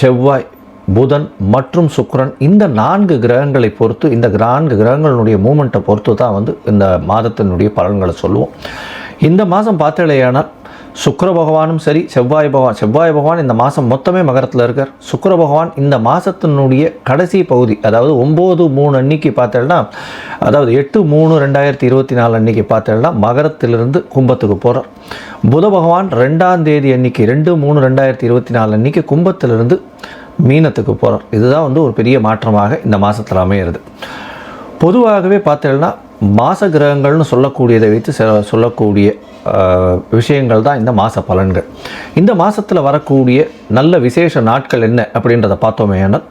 செவ்வாய் புதன் மற்றும் சுக்கரன் இந்த நான்கு கிரகங்களை பொறுத்து இந்த நான்கு கிரகங்களுடைய மூமெண்ட்டை பொறுத்து தான் வந்து இந்த மாதத்தினுடைய பலன்களை சொல்லுவோம். இந்த மாதம் பார்த்தலையானால் சுக்கர பகவானும் சரி செவ்வாய் பகவான். செவ்வாய் பகவான் இந்த மாதம் மொத்தமே மகரத்தில் இருக்கார். சுக்கர பகவான் இந்த மாதத்தினுடைய கடைசி பகுதி அதாவது ஒம்பது மூணு அன்னைக்கு பார்த்தேன்னா அதாவது எட்டு மூணு ரெண்டாயிரத்தி இருபத்தி நாலு அன்னைக்கு பார்த்தேன்னா மகரத்திலிருந்து கும்பத்துக்கு போகிறார் புத பகவான் ரெண்டாம் தேதி அன்னைக்கு ரெண்டு மூணு ரெண்டாயிரத்தி இருபத்தி நாலு அன்னைக்கு கும்பத்திலிருந்து மீனத்துக்கு போகிறார் இதுதான் வந்து ஒரு பெரிய மாற்றமாக இந்த மாதத்தில் அமையிறது. பொதுவாகவே பார்த்தேன்னா மாச கிரகங்கள்னு சொல்லக்கூடியதை வைத்து சொல்லக்கூடிய விஷயங்கள் தான் இந்த மாத பலன்கள். இந்த மாதத்தில் வரக்கூடிய நல்ல விசேஷ நாட்கள் என்ன அப்படின்றத பார்த்தோமே ஆனால்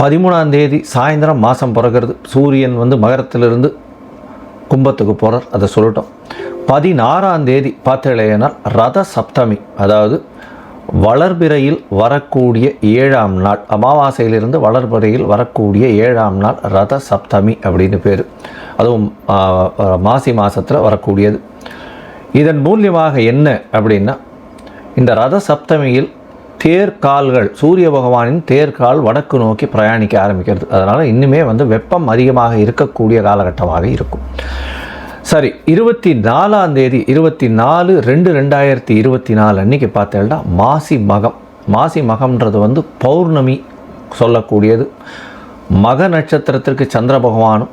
பதிமூணாம் தேதி சாயந்தரம் மாதம் பிறகுறது சூரியன் வந்து மகரத்திலிருந்து கும்பத்துக்கு போகிறார் அதை சொல்லட்டும். பதினாறாம் தேதி பார்த்தேனால் ரத சப்தமி அதாவது வளர்பிறையில் வரக்கூடிய ஏழாம் நாள் அமாவாசையிலிருந்து வளர்பிறையில் வரக்கூடிய ஏழாம் நாள் ரத சப்தமி அப்படின்னு பேர். அதுவும் மாசி மாதத்தில் வரக்கூடியது. இதன் மூலியமாக என்ன அப்படின்னா இந்த ரத சப்தமியில் தேர்கால்கள் சூரிய பகவானின் தேர்கால் வடக்கு நோக்கி பிரயாணிக்க ஆரம்பிக்கிறது. அதனால் இன்னுமே வந்து வெப்பம் அதிகமாக இருக்கக்கூடிய காலகட்டமாக இருக்கும். சரி இருபத்தி நாலாம் தேதி இருபத்தி நாலு ரெண்டு ரெண்டாயிரத்தி இருபத்தி நாலு அன்னைக்கு பார்த்தேன்னா மாசி மகம். மாசி மகம்ன்றது வந்து பௌர்ணமி சொல்லக்கூடியது. மக நட்சத்திரத்திற்கு சந்திர பகவானும்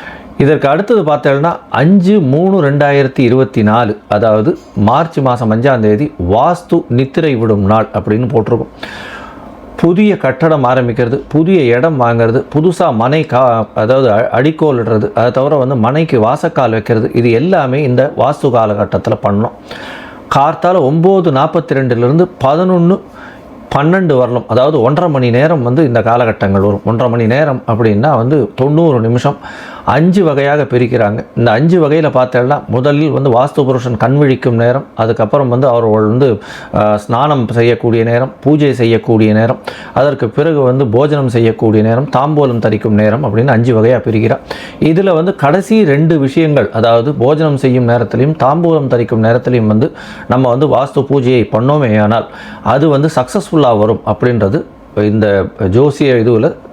இதற்கு அடுத்தது பார்த்தோம்னா அஞ்சு மூணு ரெண்டாயிரத்தி இருபத்தி நாலு அதாவது மார்ச் மாதம் அஞ்சாம் தேதி வாஸ்து நித்திரை விடும் நாள் அப்படின்னு போட்டிருக்கும். புதிய கட்டடம் ஆரம்பிக்கிறது புதிய இடம் வாங்குறது புதுசாக மனை கா அதாவது அ- அடிக்கோல் இடுறது அதை தவிர வந்து மனைக்கு வாசக்கால் வைக்கிறது இது எல்லாமே இந்த வாஸ்து காலகட்டத்தில் பண்ணோம் கார்த்தால் ஒம்பது நாற்பத்தி ரெண்டுலேருந்து பதினொன்று பன்னெண்டு வரலாம் அதாவது ஒன்றரை மணி நேரம் வந்து இந்த காலகட்டங்கள் வரும். ஒன்றரை மணி நேரம் அப்படின்னா வந்து தொண்ணூறு நிமிஷம். அஞ்சு வகையாக பிரிக்கிறாங்க. இந்த அஞ்சு வகையில் பார்த்தோம்னா முதலில் வந்து வாஸ்து புருஷன் கண் விழிக்கும் நேரம் அதுக்கப்புறம் வந்து அவர்கள் வந்து ஸ்நானம் செய்யக்கூடிய நேரம் பூஜை செய்யக்கூடிய நேரம் அதற்கு பிறகு வந்து போஜனம் செய்யக்கூடிய நேரம் தாம்பூலம் தரிக்கும் நேரம் அப்படின்னு அஞ்சு வகையாக பிரிக்கிறார் இதில் வந்து கடைசி ரெண்டு விஷயங்கள் அதாவது போஜனம் செய்யும் நேரத்திலையும் தாம்பூலம் தரிக்கும் நேரத்திலையும் வந்து நம்ம வந்து வாஸ்து பூஜையை பண்ணோமே ஆனால் அது வந்து சக்ஸஸ்ஃபுல்லாக வரும் அப்படின்றது இந்த ஜோசிய இதுவில்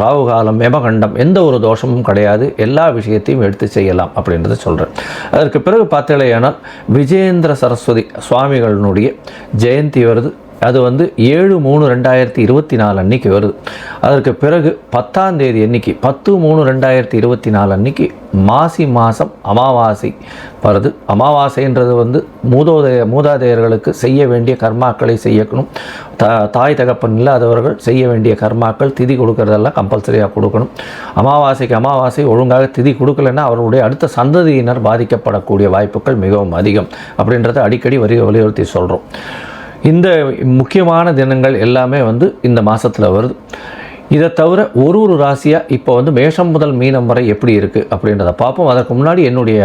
ராகு காலம் யமகண்டம் எந்த ஒரு தோஷமும் கிடையாது. எல்லா விஷயத்தையும் எடுத்து செய்யலாம் அப்படின்றத சொல்கிறேன் அதற்கு பிறகு பார்த்தீங்களேயானால் விஜயேந்திர சரஸ்வதி சுவாமிகளினுடைய ஜெயந்தி வருது. அது வந்து ஏழு மூணு ரெண்டாயிரத்தி இருபத்தி நாலு அன்னைக்கு வருது. அதற்கு பிறகு பத்தாம் தேதி அன்னைக்கு பத்து மூணு ரெண்டாயிரத்தி இருபத்தி நாலு அன்னைக்கு மாசி மாதம் அமாவாசை வருது. அமாவாசைன்றது வந்து மூதோதய மூதாதையர்களுக்கு செய்ய வேண்டிய கர்மாக்களை செய்யணும் த தாய் தகப்பன் இல்லாதவர்கள் செய்ய வேண்டிய கர்மாக்கள் திதி கொடுக்கறதெல்லாம் கம்பல்சரியாக கொடுக்கணும். அமாவாசைக்கு அமாவாசை ஒழுங்காக திதி கொடுக்கலைன்னா அவர்களுடைய அடுத்த சந்ததியினர் பாதிக்கப்படக்கூடிய வாய்ப்புகள் மிகவும் அதிகம். அப்படின்றத அடிக்கடி வரி வலியுறுத்தி சொல்கிறோம் இந்த முக்கியமான தினங்கள் எல்லாமே வந்து இந்த மாதத்தில் வருது. இதை தவிர ஒரு ஒரு ராசியாக இப்போ வந்து மேஷம் முதல் மீனம் வரை எப்படி இருக்குது அப்படின்றத பார்ப்போம். அதற்கு முன்னாடி என்னுடைய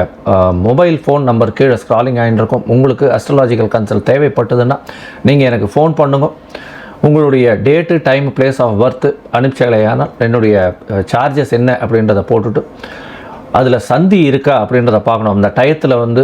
மொபைல் ஃபோன் நம்பர் கீழே ஸ்க்ராலிங் ஆகிட்டு உங்களுக்கு அஸ்ட்ராலாஜிக்கல் கன்சல்ட் தேவைப்பட்டதுன்னா நீங்கள் எனக்கு ஃபோன் பண்ணுங்க. உங்களுடைய date time place of birth அனுப்பிச்சலையானால் என்னுடைய சார்ஜஸ் என்ன அப்படின்றத போட்டுட்டு அதில் சந்தி இருக்கா அப்படின்றத பார்க்கணும். அந்த டயத்தில் வந்து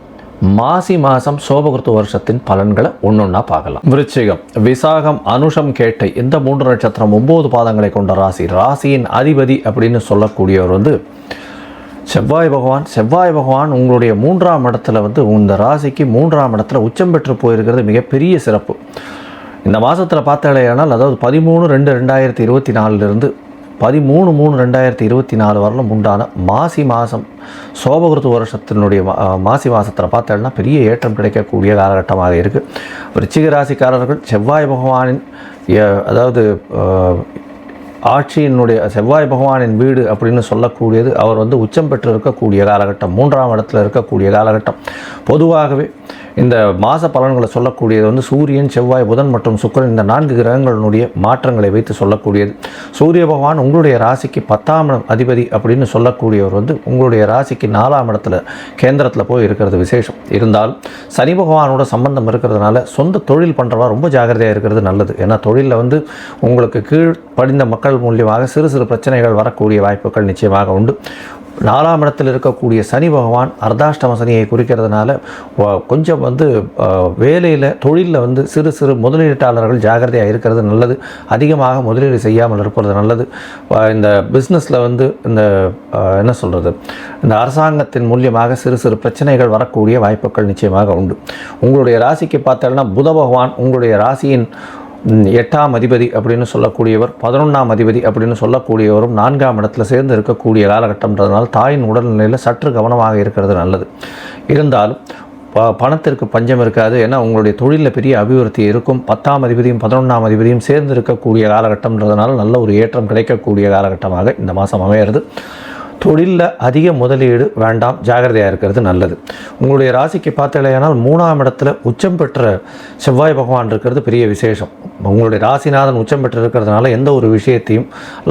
மாசி மாதம் சோபகிருத்து வருஷத்தின் பலன்களை ஒன்றொன்னா பார்க்கலாம். விருச்சிகம் விசாகம் அனுஷம் கேட்டை இந்த மூன்று நட்சத்திரம் ஒம்பது பாதங்களை கொண்ட ராசி. ராசியின் அதிபதி அப்படின்னு சொல்லக்கூடியவர் வந்து செவ்வாய் பகவான். செவ்வாய் பகவான் உங்களுடைய மூன்றாம் இடத்துல வந்து இந்த ராசிக்கு மூன்றாம் இடத்துல உச்சம் பெற்று போயிருக்கிறது மிகப்பெரிய சிறப்பு. இந்த மாதத்தில் பார்த்தாலேயானால் அதாவது பதிமூணு ரெண்டு ரெண்டாயிரத்தி இருபத்தி நாலுலேருந்து பதிமூணு மூணு ரெண்டாயிரத்தி இருபத்தி நாலு வரலும் உண்டான மாசி மாதம் சோபகிருத்து வருஷத்தினுடைய மாசி மாதத்தில் பார்த்தோம்னா பெரிய ஏற்றம் கிடைக்கக்கூடிய காலகட்டமாக இருக்குது விருச்சிக ராசிக்காரர்கள் செவ்வாய் பகவானின் அதாவது ஆட்சியினுடைய செவ்வாய் பகவானின் வீடு அப்படின்னு சொல்லக்கூடியது அவர் வந்து உச்சம் பெற்று இருக்கக்கூடிய காலகட்டம் மூன்றாம் இடத்துல இருக்கக்கூடிய காலகட்டம். பொதுவாகவே இந்த மாத பலன்களை சொல்லக்கூடியது வந்து சூரியன் செவ்வாய் புதன் மற்றும் சுக்கரன் இந்த நான்கு கிரகங்களினுடைய மாற்றங்களை வைத்து சொல்லக்கூடியது. சூரிய பகவான் உங்களுடைய ராசிக்கு பத்தாம் இடம் அதிபதி அப்படின்னு சொல்லக்கூடியவர் வந்து உங்களுடைய ராசிக்கு நாலாம் இடத்துல கேந்திரத்தில் போய் இருக்கிறது விசேஷம். இருந்தால் சனி பகவானோட சம்பந்தம் இருக்கிறதுனால சொந்த தொழில் பண்ணுறவா ரொம்ப ஜாக்கிரதையாக இருக்கிறது நல்லது. ஏன்னா தொழிலில் வந்து உங்களுக்கு கீழ் படிந்த மக்கள் மூலியமாக சிறு சிறு பிரச்சனைகள் வரக்கூடிய வாய்ப்புகள் நிச்சயமாக உண்டு. நாலாம் இடத்தில் இருக்கக்கூடிய சனி பகவான் அர்த்தாஷ்டம சனியை குறிக்கிறதுனால கொஞ்சம் வந்து வேலையில் தொழிலில் வந்து சிறு சிறு முதலீட்டாளர்கள் ஜாக்கிரதையாக இருக்கிறது நல்லது. அதிகமாக முதலீடு செய்யாமல் இருப்பது நல்லது. இந்த பிஸ்னஸில் வந்து இந்த என்ன சொல்கிறது இந்த அரசாங்கத்தின் மூலியமாக சிறு சிறு பிரச்சனைகள் வரக்கூடிய வாய்ப்புகள் நிச்சயமாக உண்டு. உங்களுடைய ராசிக்கு பார்த்தோம்னா புத பகவான் உங்களுடைய ராசியின் எட்டாம் அதிபதி அப்படின்னு சொல்லக்கூடியவர் பதினொன்றாம் அதிபதி அப்படின்னு சொல்லக்கூடியவரும் நான்காம் இடத்துல சேர்ந்து இருக்கக்கூடிய காலகட்டம்ன்றதுனால தாயின் உடல்நிலையில் சற்று கவனமாக இருக்கிறது நல்லது. இருந்தாலும் ப பணத்திற்கு பஞ்சம் இருக்காது. ஏன்னா உங்களுடைய தொழிலில் பெரிய அபிவிருத்தி இருக்கும். பத்தாம் அதிபதியும் பதினொன்றாம் அதிபதியும் சேர்ந்து இருக்கக்கூடிய காலகட்டம்ன்றதுனால நல்ல ஒரு ஏற்றம் கிடைக்கக்கூடிய காலகட்டமாக இந்த மாதம் அமையிறது. தொழிலில் அதிக முதலீடு வேண்டாம் ஜாகிரதையாக இருக்கிறது நல்லது. உங்களுடைய ராசிக்கு பார்த்தலையானால் மூணாம் இடத்துல உச்சம் பெற்ற செவ்வாய் பகவான் இருக்கிறது பெரிய விசேஷம். உங்களுடைய ராசிநாதன் உச்சம் பெற்று இருக்கிறதுனால எந்த ஒரு விஷயத்தையும்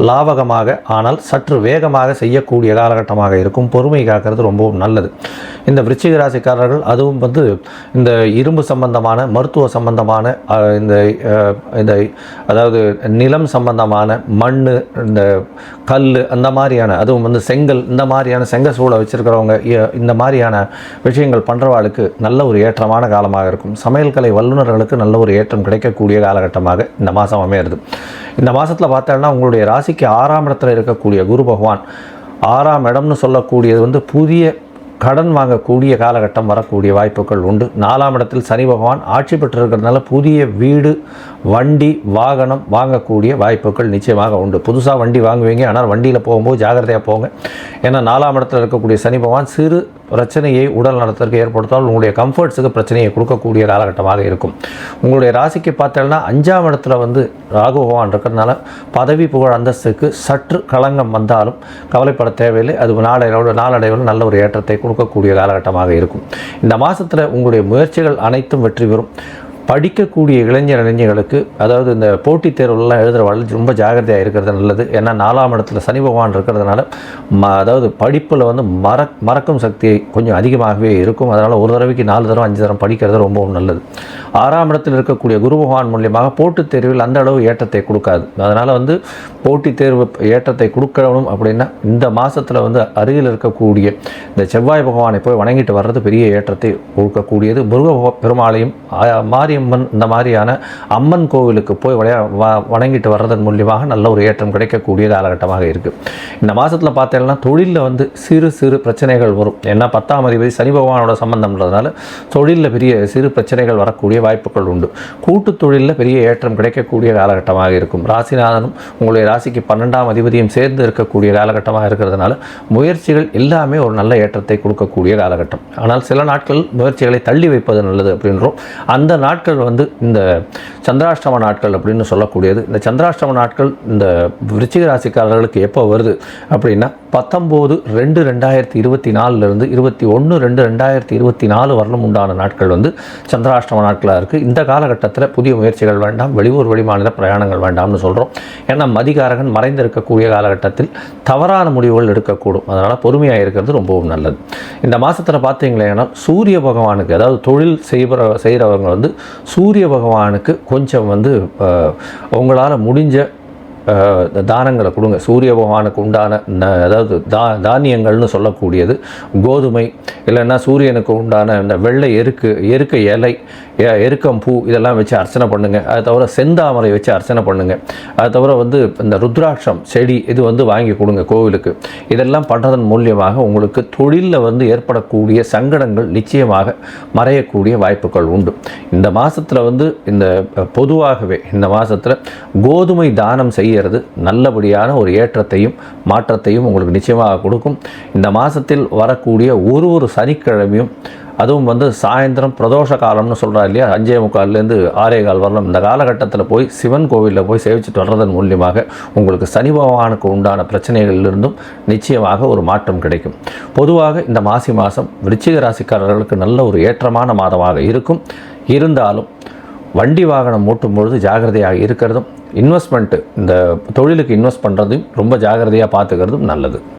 லாபகமாக ஆனால் சற்று வேகமாக செய்யக்கூடிய காலகட்டமாக இருக்கும். பொறுமை காக்கிறது ரொம்பவும் நல்லது. இந்த விருச்சிக ராசிக்காரர்கள் அதுவும் வந்து இந்த இரும்பு சம்பந்தமான மருத்துவ சம்பந்தமான இந்த இந்த அதாவது நிலம் சம்பந்தமான மண் இந்த கல் அந்த மாதிரியான அதுவும் வந்து செங்கல் இந்த மாதிரியான செங்க சூளை வச்சுருக்கிறவங்க இந்த மாதிரியான விஷயங்கள் பண்ணுறவாளுக்கு நல்ல ஒரு ஏற்றமான காலமாக இருக்கும். சமையல் கலை வல்லுநர்களுக்கு நல்ல ஒரு ஏற்றம் கிடைக்கக்கூடிய காலகட்டமாக இந்த மாதம் அமையிறது. இந்த மாதத்தில் பார்த்தோன்னா உங்களுடைய ராசிக்கு ஆறாம் இடத்துல இருக்கக்கூடிய குரு பகவான் ஆறாம் இடம்னு சொல்லக்கூடியது வந்து புதிய கடன் வாங்கக்கூடிய காலகட்டம் வரக்கூடிய வாய்ப்புகள் உண்டு. நாலாம் இடத்தில் சனி பகவான் ஆட்சி பெற்றிருக்கிறதுனால புதிய வீடு வண்டி வாகனம் வாங்கக்கூடிய வாய்ப்புகள் நிச்சயமாக உண்டு. புதுசாக வண்டி வாங்குவீங்க ஆனால் வண்டியில் போகும்போது ஜாகிரதையாக போங்க. ஏன்னா நாலாம் இடத்தில் இருக்கக்கூடிய சனி பகவான் சிறு பிரச்சனையை உடல் நலத்திற்கு ஏற்படுத்தால் உங்களுடைய கம்ஃபர்ட்ஸுக்கு பிரச்சனையை கொடுக்கக்கூடிய காலகட்டமாக இருக்கும். உங்களுடைய ராசிக்கு பார்த்தீங்கன்னா அஞ்சாம் இடத்துல வந்து ராகு பகவான் இருக்கிறதுனால பதவி புகழ் அந்தஸ்துக்கு சற்று களங்கம் வந்தாலும் கவலைப்பட தேவையில்லை. அது நாளையோட நாளடைவில் நல்ல ஒரு ஏற்றத்தை கொடுக்கக்கூடிய காலகட்டமாக இருக்கும். இந்த மாதத்தில் உங்களுடைய முயற்சிகள் அனைத்தும் வெற்றி பெறும். படிக்கக்கூடிய இளைஞர் இளைஞர்களுக்கு அதாவது இந்த போட்டித் தேர்வுலாம் எழுதுகிற வாழ்க்கை ரொம்ப ஜாகிரதையாக இருக்கிறது நல்லது. ஏன்னா நாலாம் இடத்துல சனி பகவான் இருக்கிறதுனால ம அதாவது படிப்பில் வந்து மற மறக்கும் சக்தி கொஞ்சம் அதிகமாகவே இருக்கும். அதனால் ஒரு தடவைக்கு நாலு தடவை அஞ்சு தரம் படிக்கிறது ரொம்பவும் நல்லது. ஆறாம் இடத்தில் இருக்கக்கூடிய குரு பகவான் மூலியமாக போட்டித் தேர்வில் அந்த அளவு ஏற்றத்தை கொடுக்காது. அதனால் வந்து போட்டித் தேர்வு ஏற்றத்தை கொடுக்கணும் அப்படின்னா இந்த மாதத்தில் வந்து அருகில் இருக்கக்கூடிய இந்த செவ்வாய் பகவானை போய் வணங்கிட்டு வர்றது பெரிய ஏற்றத்தை கொடுக்கக்கூடியது. முருக பெருமாளையும் ஆ, மாரியம்மன் இந்த மாதிரியான அம்மன் கோவிலுக்கு போய் விளையா வணங்கிட்டு வர்றதன் மூலியமாக நல்ல ஒரு ஏற்றம் கிடைக்கக்கூடிய காலகட்டமாக இருக்குது இந்த மாதத்தில் பார்த்தீங்கன்னா தொழிலில் வந்து சிறு சிறு பிரச்சனைகள் வரும். ஏன்னா பத்தாம் அதிபதி சனி பகவானோட சம்பந்தம்ன்றதுனால தொழிலில் பெரிய சிறு பிரச்சனைகள் வரக்கூடிய வாய்ப்புகள் உண்டு. கூட்டு தொழிலில் பெரிய ஏற்றம் கிடைக்கக்கூடிய காலகட்டமாக இருக்கும். ராசிநாதனும் உங்களுடைய ராசிக்கு பன்னெண்டாம் அதிபதியும் சேர்ந்து இருக்கக்கூடிய காலகட்டமாக இருக்கிறதுனால முயற்சிகள் எல்லாமே ஒரு நல்ல ஏற்றத்தை கொடுக்கக்கூடிய காலகட்டம். ஆனால் சில நாட்கள் முயற்சிகளை தள்ளி வைப்பது நல்லது அப்படின்றோம். அந்த நாட்கள் நாட்கள் வந்து இந்த சந்திராஷ்டம நாட்கள் அப்படின்னு சொல்லக்கூடியது. இந்த சந்திராஷ்டம நாட்கள் இந்த விருச்சிக ராசிக்காரர்களுக்கு எப்போ வருது அப்படின்னா பத்தொம்போது ரெண்டு ரெண்டாயிரத்தி இருபத்தி நாலுலேருந்து இருபத்தி ஒன்று ரெண்டு ரெண்டாயிரத்தி இருபத்தி நாலு வரலும் உண்டான நாட்கள் வந்து சந்திராஷ்டம நாட்களாக இருக்குது இந்த காலகட்டத்தில் புதிய முயற்சிகள் வேண்டாம் வெளியூர் வெளிமாநில பிரயாணங்கள் வேண்டாம்னு சொல்கிறோம் ஏன்னா மதிகாரகன் மறைந்திருக்கக்கூடிய காலகட்டத்தில் தவறான முடிவுகள் எடுக்கக்கூடும். அதனால் பொறுமையாக இருக்கிறது ரொம்பவும் நல்லது. இந்த மாதத்தில் பார்த்தீங்களேன்னா சூரிய பகவானுக்கு அதாவது தொழில் செய்கிற செய்கிறவங்க வந்து சூரிய பகவானுக்கு கொஞ்சம் வந்து உங்களால் முடிஞ்ச தானங்களை கொடுங்க. சூரிய பகவானுக்கு உண்டான அதாவது தா தானியங்கள்னு சொல்லக்கூடியது கோதுமை இல்லைன்னா சூரியனுக்கு உண்டான இந்த வெள்ளை எருக்கு எருக்க இலை எருக்கம் பூ இதெல்லாம் வச்சு அர்ச்சனை பண்ணுங்கள் அது தவிர செந்தாமரை வச்சு அர்ச்சனை பண்ணுங்கள் அது தவிர வந்து இந்த ருத்ராட்சம் செடி இது வந்து வாங்கி கொடுங்க கோவிலுக்கு. இதெல்லாம் பண்ணுறதன் மூலியமாக உங்களுக்கு தொழிலில் வந்து ஏற்படக்கூடிய சங்கடங்கள் நிச்சயமாக மறையக்கூடிய வாய்ப்புகள் உண்டு. இந்த மாதத்தில் வந்து இந்த பொதுவாகவே இந்த மாதத்தில் கோதுமை தானம் செய்கிறது நல்லபடியான ஒரு ஏற்றத்தையும் மாற்றத்தையும் உங்களுக்கு நிச்சயமாக கொடுக்கும். இந்த மாதத்தில் வரக்கூடிய ஒரு ஒரு சனிக்கிழமையும் அதுவும் வந்து சாயந்தரம் பிரதோஷ காலம்னு சொல்கிறா இல்லையா? அஞ்சே முக்கால்லேருந்து ஆறே கால் வரலாம். இந்த காலகட்டத்தில் போய் சிவன் கோவிலில் போய் சேவிச்சுட்டு வர்றதன் மூலியமாக உங்களுக்கு சனி பகவானுக்கு உண்டான பிரச்சனைகளிலிருந்தும் நிச்சயமாக ஒரு மாற்றம் கிடைக்கும். பொதுவாக இந்த மாசி மாதம் விருச்சிக ராசிக்காரர்களுக்கு நல்ல ஒரு ஏற்றமான மாதமாக இருக்கும். இருந்தாலும் வண்டி வாகனம் ஓட்டும் பொழுது ஜாகிரதையாக இருக்கிறதும் இன்வெஸ்ட்மெண்ட்டு இந்த தொழிலுக்கு இன்வெஸ்ட் பண்ணுறதையும் ரொம்ப ஜாகிரதையாக பார்த்துக்கிறதும் நல்லது.